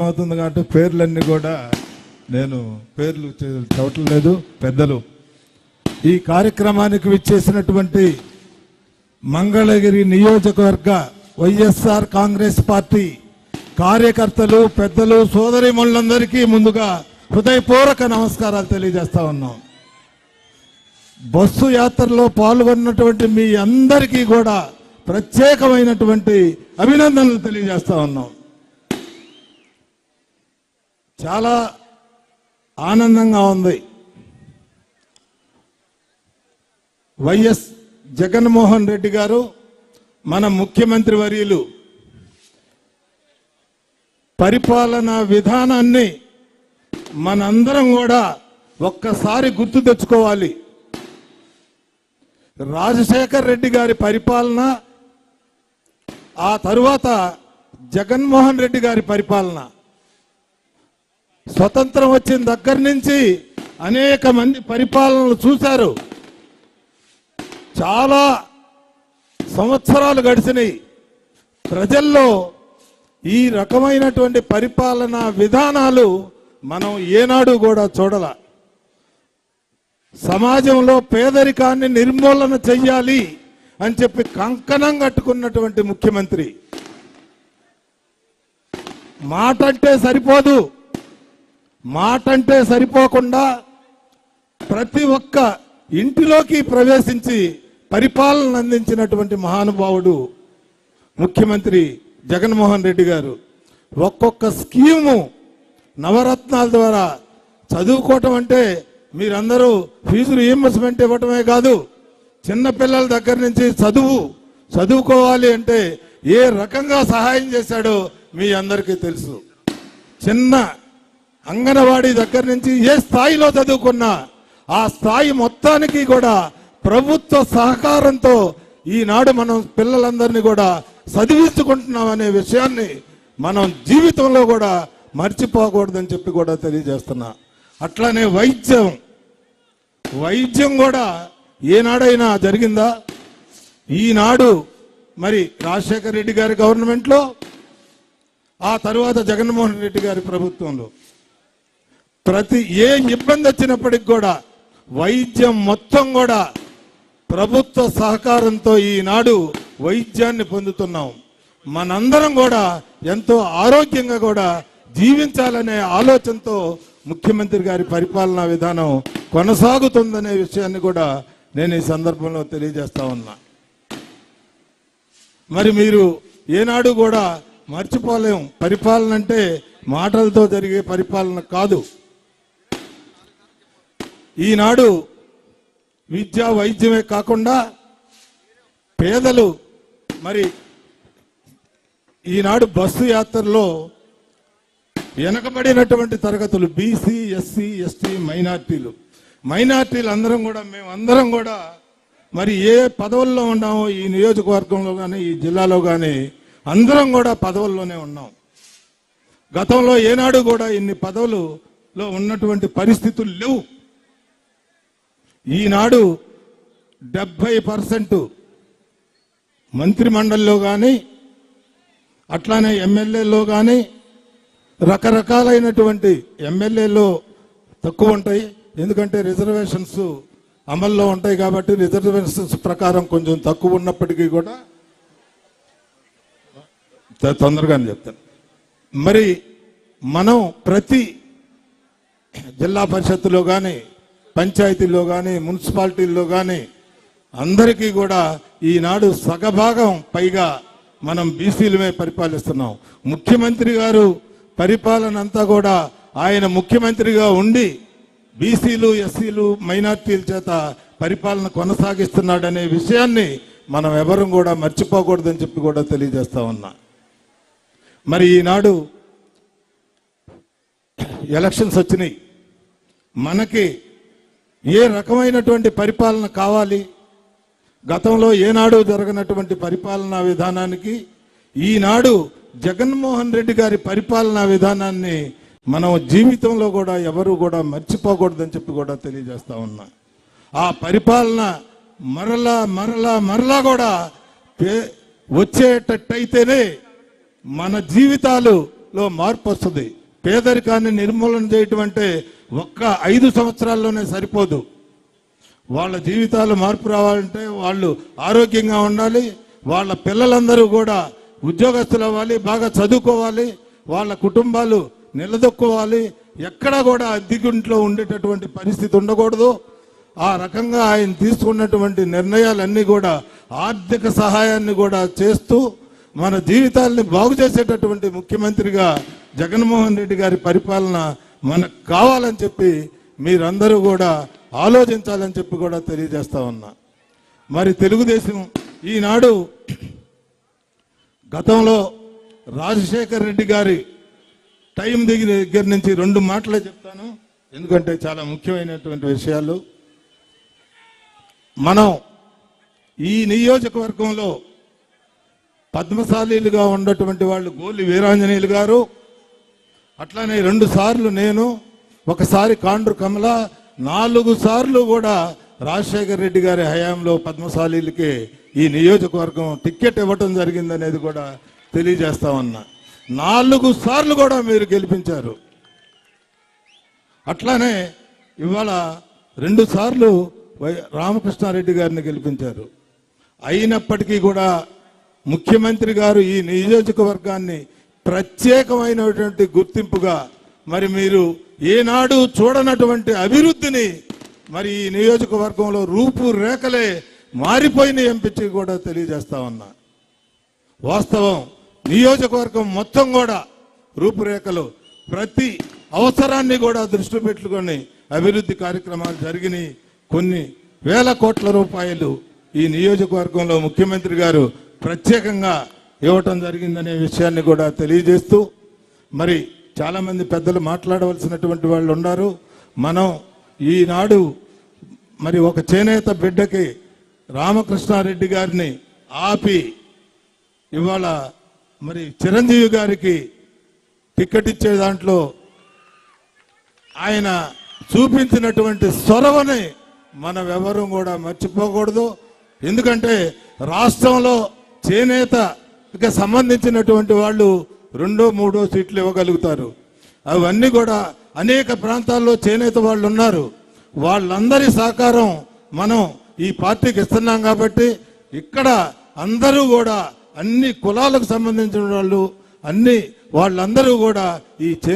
అవుతుంది కాబట్టి పేర్లన్నీ కూడా నేను పేర్లు చే- పెద్దలు. ఈ కార్యక్రమానికి విచ్చేసినటువంటి మంగళగిరి నియోజకవర్గ వైఎస్ఆర్ కాంగ్రెస్ పార్టీ కార్యకర్తలు పెద్దలు సోదరిమణులందరికీ ముందుగా హృదయపూర్వక నమస్కారాలు తెలియజేస్తా ఉన్నాం. బస్సు యాత్రలో పాల్గొన్నటువంటి మీ అందరికీ కూడా ప్రత్యేకమైనటువంటి అభినందనలు తెలియజేస్తా ఉన్నాం. చాలా ఆనందంగా ఉంది. వైఎస్ జగన్మోహన్ రెడ్డి గారు మన ముఖ్యమంత్రి వర్యులు. పరిపాలనా విధానాన్ని మనందరం కూడా ఒక్కసారి గుర్తు తెచ్చుకోవాలి. రాజశేఖర్ రెడ్డి గారి పరిపాలన ఆ తరువాత జగన్మోహన్ రెడ్డి గారి పరిపాలన. స్వతంత్రం వచ్చిన దగ్గర నుంచి అనేక మంది పరిపాలనలు చూశారు. చాలా సంవత్సరాలు గడిచినాయి. ప్రజల్లో ఈ రకమైనటువంటి పరిపాలనా విధానాలు మనం ఏనాడు కూడా చూడాల. సమాజంలో పేదరికాన్ని నిర్మూలన చెయ్యాలి అని చెప్పి కంకణం కట్టుకున్నటువంటి ముఖ్యమంత్రి. మాట అంటే సరిపోదు. మాట అంటే సరిపోకుండా ప్రతి ఒక్క ఇంటిలోకి ప్రవేశించి పరిపాలన అందించినటువంటి మహానుభావుడు ముఖ్యమంత్రి జగన్మోహన్ రెడ్డి గారు. ఒక్కొక్క స్కీము నవరత్నాల ద్వారా చదువుకోవటం అంటే మీరందరూ ఫీజు రీఎంబర్స్మెంట్ ఇవ్వటమే కాదు చిన్నపిల్లల దగ్గర నుంచి చదువు చదువుకోవాలి అంటే ఏ రకంగా సహాయం చేశాడో మీ అందరికీ తెలుసు. చిన్న అంగనవాడి దగ్గర నుంచి ఏ స్థాయిలో చదువుకున్నా ఆ స్థాయి మొత్తానికి కూడా ప్రభుత్వ సహకారంతో ఈనాడు మనం పిల్లలందరినీ కూడా చదివించుకుంటున్నాం అనే విషయాన్ని మనం జీవితంలో కూడా మర్చిపోకూడదని చెప్పి కూడా తెలియజేస్తున్నా. అట్లానే వైద్యం. వైద్యం కూడా ఏనాడైనా జరిగిందా? ఈనాడు మరి రాజశేఖర రెడ్డి గారి గవర్నమెంట్లో ఆ తరువాత జగన్మోహన్ రెడ్డి గారి ప్రభుత్వంలో. ప్రతి ఏ ఇబ్బంది వచ్చినప్పటికి కూడా వైద్యం మొత్తం కూడా ప్రభుత్వ సహకారంతో ఈనాడు వైద్యాన్ని పొందుతున్నాం. మనందరం కూడా ఎంతో ఆరోగ్యంగా కూడా జీవించాలనే ఆలోచనతో ముఖ్యమంత్రి గారి పరిపాలనా విధానం కొనసాగుతుందనే విషయాన్ని కూడా నేను ఈ సందర్భంలో తెలియజేస్తా ఉన్నా. మరి మీరు ఏనాడు కూడా మర్చిపోలేం. పరిపాలన అంటే మాటలతో జరిగే పరిపాలన కాదు. ఈనాడు విద్య వైద్యమే కాకుండా పేదలు మరి ఈనాడు బస్సు యాత్రలో వెనకబడినటువంటి తరగతులు బీసీ ఎస్సీ ఎస్టీ మైనార్టీలు. మైనార్టీలు అందరం కూడా మేము అందరం కూడా మరి ఏ పదవుల్లో ఉన్నామో ఈ నియోజకవర్గంలో కానీ ఈ జిల్లాలో కానీ అందరం కూడా పదవుల్లోనే ఉన్నాం. గతంలో ఏనాడు కూడా ఇన్ని పదవులలో ఉన్నటువంటి పరిస్థితులు లేవు. ఈనాడు డెబ్బై పర్సెంట్ మంత్రిమండలిలో కానీ అట్లానే ఎమ్మెల్యేలో కానీ రకరకాలైనటువంటి ఎమ్మెల్యేలో తక్కువ ఉంటాయి. ఎందుకంటే రిజర్వేషన్స్ అమల్లో ఉంటాయి కాబట్టి రిజర్వేషన్స్ ప్రకారం కొంచెం తక్కువ ఉన్నప్పటికీ కూడా తొందరగానే చెప్తాను. మరి మనం ప్రతి జిల్లా పరిషత్తులో కానీ పంచాయతీల్లో కానీ మున్సిపాలిటీల్లో కానీ అందరికీ కూడా ఈనాడు సగభాగం పైగా మనం బీసీలమే పరిపాలిస్తున్నాం. ముఖ్యమంత్రి గారు పరిపాలన అంతా కూడా ఆయన ముఖ్యమంత్రిగా ఉండి బీసీలు ఎస్సీలు మైనార్టీల చేత పరిపాలన కొనసాగిస్తున్నాడనే విషయాన్ని మనం ఎవరూ కూడా మర్చిపోకూడదని చెప్పి కూడా తెలియజేస్తా ఉన్నా. మరి ఈనాడు ఎలక్షన్స్ వచ్చినాయి. మనకి ఏ రకమైనటువంటి పరిపాలన కావాలి? గతంలో ఏనాడు జరగనటువంటి పరిపాలనా విధానానికి ఈనాడు జగన్మోహన్ రెడ్డి గారి పరిపాలనా విధానాన్ని మనం జీవితంలో కూడా ఎవరు కూడా మర్చిపోకూడదని చెప్పి కూడా తెలియజేస్తా ఉన్నా. ఆ పరిపాలన మరలా మరలా మరలా కూడా పే- వచ్చేటట్టయితేనే మన జీవితాలులో మార్పు వస్తుంది పేదరికాన్ని నిర్మూలన చేయటం అంటే ఒక్క ఐదు సంవత్సరాల్లోనే సరిపోదు. వాళ్ళ జీవితాలు మార్పు రావాలంటే వాళ్ళు ఆరోగ్యంగా ఉండాలి వాళ్ళ పిల్లలందరూ కూడా ఉద్యోగస్తులు అవ్వాలి బాగా చదువుకోవాలి వాళ్ళ కుటుంబాలు నిలదొక్కోవాలి ఎక్కడా కూడా అద్దెగుంట్లో ఉండేటటువంటి పరిస్థితి ఉండకూడదు. ఆ రకంగా ఆయన తీసుకున్నటువంటి నిర్ణయాలన్నీ కూడా ఆర్థిక సహాయాన్ని కూడా చేస్తూ మన జీవితాల్ని బాగు చేసేటటువంటి ముఖ్యమంత్రిగా జగన్మోహన్ రెడ్డి గారి పరిపాలన మనకు కావాలని చెప్పి మీరందరూ కూడా ఆలోచించాలని చెప్పి కూడా తెలియజేస్తా ఉన్నా. మరి తెలుగుదేశం ఈనాడు గతంలో రాజశేఖర్ రెడ్డి గారి టైం దగ్గర దగ్గర నుంచి రెండు మాటలే చెప్తాను. ఎందుకంటే చాలా ముఖ్యమైనటువంటి విషయాలు. మనం ఈ నియోజకవర్గంలో పద్మశాలీలుగా ఉన్నటువంటి వాళ్ళు గోలి వీరాంజనేయులు గారు అట్లానే రెండు సార్లు నేను ఒకసారి కాండ్రు కమల నాలుగు సార్లు కూడా రాజశేఖర్ రెడ్డి గారి హయాంలో పద్మశాలీలకి ఈ నియోజకవర్గం టిక్కెట్ ఇవ్వటం జరిగిందనేది కూడా తెలియజేస్తా ఉన్నా. నాలుగు సార్లు కూడా మీరు గెలిపించారు. అట్లానే ఇవాళ రెండు సార్లు వై- రామకృష్ణారెడ్డి గారిని గెలిపించారు. అయినప్పటికీ కూడా ముఖ్యమంత్రి గారు ఈ నియోజకవర్గాన్ని ప్రత్యేకమైనటువంటి గుర్తింపుగా మరి మీరు ఏనాడు చూడనటువంటి అభివృద్ధిని మరి ఈ నియోజకవర్గంలో రూపురేఖలే మారిపోయిన ఎంపించి కూడా తెలియజేస్తా ఉన్నా. వాస్తవం నియోజకవర్గం మొత్తం కూడా రూపురేఖలు ప్రతి అవసరాన్ని కూడా దృష్టి పెట్టుకొని అభివృద్ధి కార్యక్రమాలు జరిగినాయి. కొన్ని వేల కోట్ల రూపాయలు ఈ నియోజకవర్గంలో ముఖ్యమంత్రి గారు ప్రత్యేకంగా ఇవ్వటం జరిగిందనే విషయాన్ని కూడా తెలియజేస్తూ మరి చాలామంది పెద్దలు మాట్లాడవలసినటువంటి వాళ్ళు ఉన్నారు. మనం ఈనాడు మరి ఒక చేనేత బిడ్డకి రామకృష్ణారెడ్డి గారిని ఆపి ఇవాళ మరి చిరంజీవి గారికి టిక్కెట్ ఇచ్చే దాంట్లో ఆయన చూపించినటువంటి చొరవని మనం ఎవరూ కూడా మర్చిపోకూడదు. ఎందుకంటే రాష్ట్రంలో చేనేత ఇక సంబంధించినటువంటి వాళ్ళు రెండో మూడో సీట్లు ఇవ్వగలుగుతారు. అవన్నీ కూడా అనేక ప్రాంతాల్లో చేనేత వాళ్ళు ఉన్నారు వాళ్ళందరి సహకారం మనం ఈ పార్టీకి ఇస్తున్నాం కాబట్టి ఇక్కడ అందరూ కూడా అన్ని కులాలకు సంబంధించిన వాళ్ళు అన్ని వాళ్ళందరూ కూడా ఈ